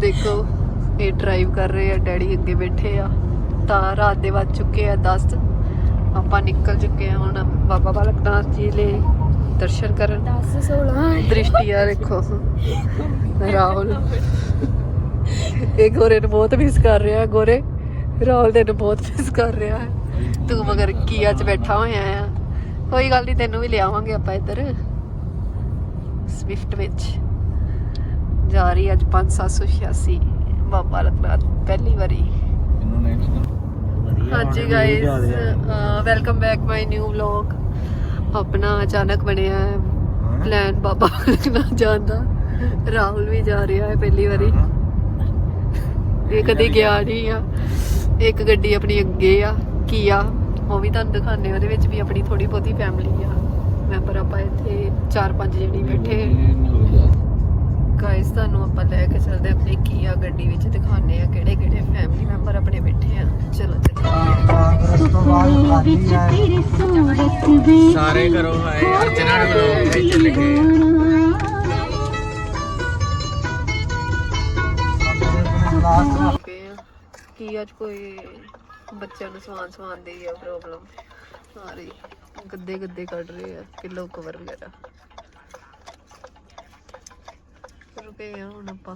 ਦੇਖੋ ਇਹ ਡਰਾਈਵ ਕਰ ਰਹੇ ਆ ਡੈਡੀ ਅੱਗੇ ਬੈਠੇ ਆ। ਤਾਂ ਰਾਤ ਦੇ ਵੱਜ ਚੁੱਕੇ ਆ 10 ਆਪਾਂ ਨਿਕਲ ਚੁੱਕੇ ਆ ਹੁਣ ਬਾਬਾ ਬਾਲਕਨਾਥ ਜੀ ਲਈ ਦਰਸ਼ਨ ਕਰਨ। 10 16 ਦ੍ਰਿਸ਼ਟੀ ਆ ਦੇਖੋ। ਰਾਹੁਲ। ਇਹ ਗੋਰੇ ਨੂੰ ਬਹੁਤ ਮਿਸ ਕਰ ਰਿਹਾ ਗੋਰੇ। ਰਾਹੁਲ ਦੇ ਨੂੰ ਬਹੁਤ ਮਿਸ ਕਰ ਰਿਹਾ ਹੈ। ਤੂੰ ਮਗਰ ਕੀਆ ਚ ਬੈਠਾ ਹੋਇਆ ਆ। ਕੋਈ ਗੱਲ ਨਹੀਂ ਤੈਨੂੰ ਵੀ ਲਿਆਵਾਂਗੇ ਆਪਾਂ ਇੱਧਰ। ਸਵਿਫਟ ਵਿੱਚ। ਜਾ ਰਹੀ ਅੱਜ 5786 ਬਾਬਾ ਲਖਨਾਥ ਪਹਿਲੀ ਵਾਰੀ। ਇਹਨੂੰ ਨਹੀਂ ਹਾਂਜੀ guys welcome back my new vlog ਆਪਣਾ ਅਚਾਨਕ ਬਣਿਆ ਹੈ ਪਲਾਨ ਬਾਬਾ ਲਖਨਾਥ ਜਾਣ ਦਾ। ਰਾਹੁਲ ਵੀ ਜਾ ਰਿਹਾ ਹੈ ਪਹਿਲੀ ਵਾਰੀ। ਇਹ ਕਦੇ ਗਿਆ ਨਹੀਂ ਆ। ਇੱਕ ਗੱਡੀ ਆਪਣੀ ਅੱਗੇ ਆ ਕੀਆ। ਉਹ ਵੀ ਤੁਹਾਨੂੰ ਦਿਖਾਣੇ ਉਹਦੇ ਵਿੱਚ ਵੀ ਆਪਣੀ ਥੋੜੀ ਬਹੁਤੀ ਫੈਮਿਲੀ ਆ। ਮੈਂਬਰ ਆਪਾਂ ਇੱਥੇ 4-5 ਜਣੇ ਬੈਠੇ। ਗਾਇਸ ਤੁਹਾਨੂੰ ਆਪਾਂ ਲੈ ਕੇ ਚੱਲਦੇ ਹਾਂ ਆਪਣੀ ਕੀਆ ਗੱਡੀ ਵਿੱਚ ਦਿਖਾਣੇ ਆ ਕਿਹੜੇ ਕਿਹੜੇ ਫੈਮਿਲੀ ਮੈਂਬਰ ਆਪਣੇ ਬੈਠੇ ਆ। ਚਲੋ ਚੱਲੀਏ। ਸਾਰੇ ਅਰਚਨਾ ਨੂੰ ਆ। ਕੀ ਅੱਜ ਕੋਈ ਬੱਚਿਆਂ ਨੂੰ ਸਵਾਨ ਸਵਾਨ ਦੀ ਆ ਪ੍ਰੋਬਲਮ ਸਾਰੇ ਗੱਦੇ ਗੱਦੇ ਕੱਢ ਰਹੇ ਆ ਕਿਲੋ ਕਵਰ ਵਗੈਰਾ। ਰੁਕੇ ਆ ਹੁਣ ਆਪਾਂ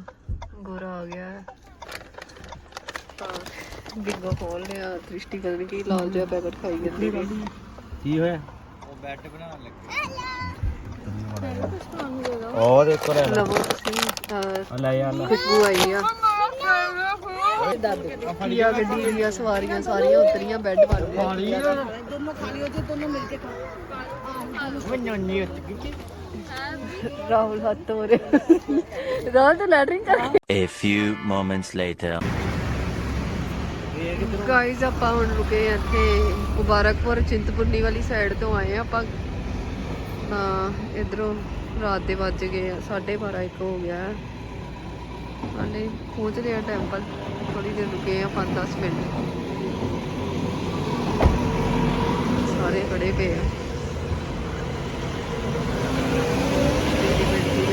ਗੋਰਾ ਆ ਗਿਆ ਹੈ। ਤਾਂ ਬਿੰਗੋ ਖੋਲ ਲਿਆ ਦ੍ਰਿਸ਼ਟੀ ਪਤਾ ਨੀ ਕੀ ਲਾਲ ਜਿਹਾ ਪੈਕਟ ਖਾਈ ਜਾਂਦੀ ਹੈ ਕੀ ਹੋਇਆ? ਉਹ ਬੈੱਡ ਬਣਾਉਣ ਲੱਗੇ। ਉਹ ਦੇਖੋ ਲੈ ਲਵੋ ਤੁਸੀਂ ਅਹ, ਲੈ ਯਾਰ ਲੈ। ਖੁਸ਼ਬੂ ਆਈ ਆ। ਕੀਆ ਗੱਡੀ ਦੀਆਂ ਸਵਾਰੀਆਂ ਸਾਰੀਆਂ ਉਤਰੀਆਂ ਬੈੱਡ ਬਣ ਗਏ। ਮੈਨੂੰ ਨਹੀਂ ਉੱਤ ਕੀ ਰਾਹੁਲ ਹੱਥ ਹੋ ਰਿਹਾ ਰਾਹੁਲ ਤਾਂ ਲੈਟਰਿੰਗ ਕਰ। A few moments later. Guys ਆਪਾਂ ਹੁਣ ਰੁਕੇ ਆ ਇੱਥੇ ਮੁਬਾਰਕਪੁਰ ਚਿੰਤਪੁਰਨੀ ਵਾਲੀ ਸਾਈਡ ਤੋਂ ਆਏ ਆ ਆਪਾਂ। ਤਾਂ ਇਧਰੋਂ ਰਾਤ ਦੇ ਵੱਜ ਗਏ ਆ 12:30 ਇੱਕ ਹੋ ਗਿਆ। ਹੈ। ਹਾਲੇ ਪਹੁੰਚਦੇ ਆ ਟੈਂਪਲ ਥੋੜੀ ਦੇਰ ਰੁਕੇ ਆ 5-10 ਮਿੰਟ। ਸਾਰੇ ਖੜੇ ਪਏ ਆ।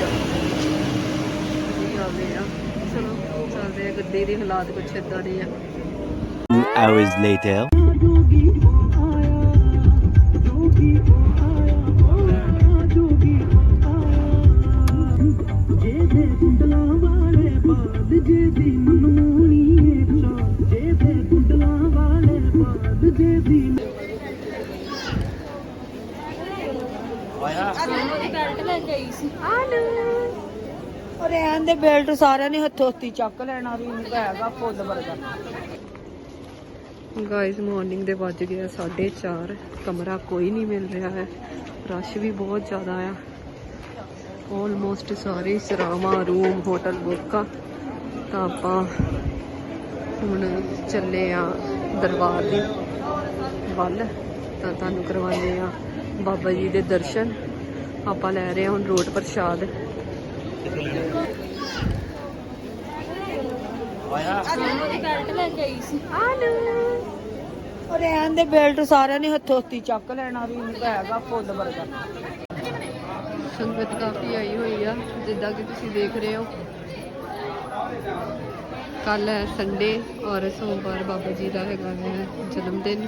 ਆ। ਗੱਡੀ ਆ ਆ। ਚਲੋ ਚੱਲਦੇ ਆ। ਗੱਡੀ ਦੇ ਹਾਲਾਤ ਕੁਛ ਏਦਾਂ ਦੇ ਆ Two hours later. ਔਰ ਐਂ ਦੇ ਬੈਲਟ ਸਾਰਿਆਂ ਨੇ ਹੱਥੋਂ ਹੱਥੀ ਚੱਕ ਲੈਣਾ ਵੀ ਨਹੀਂ ਹੈਗਾ ਫੁੱਲ ਵਰਗਾ। ਗਾਇਸ ਮਾਰਨਿੰਗ ਦੇ ਵੱਜ ਗਏ 4:30 ਕਮਰਾ ਕੋਈ ਨਹੀਂ ਮਿਲ ਰਿਹਾ ਹੈ। ਰਸ਼ ਵੀ ਬਹੁਤ ਜ਼ਿਆਦਾ ਆ। ਆਲਮੋਸਟ ਸਾਰੇ ਸਰਾਵਾਂ ਰੂਮ ਹੋਟਲ ਬੁੱਕ ਆ। ਤਾਂ ਆਪਾਂ ਹੁਣ ਚੱਲੇ ਆ ਦਰਬਾਰ ਦੀ ਵੱਲ। ਤਾਂ ਤੁਹਾਨੂੰ ਕਰਵਾਉਂਦੇ ਆ ਬਾਬਾ ਜੀ ਦੇ ਦਰਸ਼ਨ ਆਪਾਂ ਲੈ ਰਹੇ ਹਾਂ ਹੁਣ ਰੋਟ ਪ੍ਰਸ਼ਾਦ। ਔਰ ਦੇ ਬੈਲਟ ਸਾਰਿਆਂ ਨੇ ਹੱਥੋਂ ਹੱਥੀ ਚੱਕ ਲੈਣਾ ਵੀ ਨਹੀਂ ਹੈਗਾ ਫੁੱਲ ਵਰਗਾ। ਸੰਗਤ ਕਾਫੀ ਆਈ ਹੋਈ ਆ ਜਿੱਦਾਂ ਕਿ ਤੁਸੀਂ ਦੇਖ ਰਹੇ ਹੋ। ਕੱਲ ਹੈ ਸੰਡੇ ਔਰ ਸੋਮਵਾਰ ਬਾਬਾ ਜੀ ਦਾ ਹੈਗਾ ਜਨਮ ਦਿਨ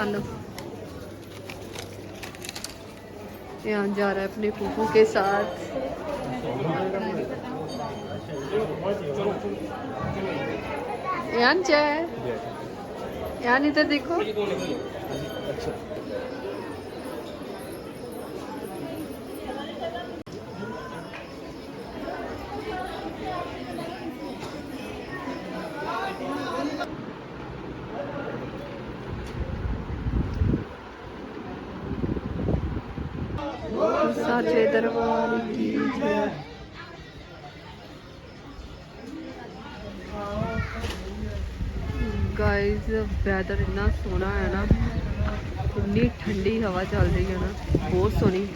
आनू यहाँ जा रहा है अपने फूफू के साथ। यान चाय यान इधर देखो। ਸਾਚੇ ਦਰਬਾਰ ਕੀ ਜੈ। ਗਾਇਸ ਵੈਦਰ ਇੰਨਾ ਸੋਹਣਾ ਹੈ ਨਾ। ਇੰਨੀ ਠੰਡੀ ਹਵਾ ਚੱਲ ਰਹੀ ਹੈ ਨਾ। ਬਹੁਤ ਸੋਹਣੀ।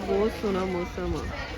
ਬਹੁਤ ਸੋਹਣਾ ਮੌਸਮ ਆ।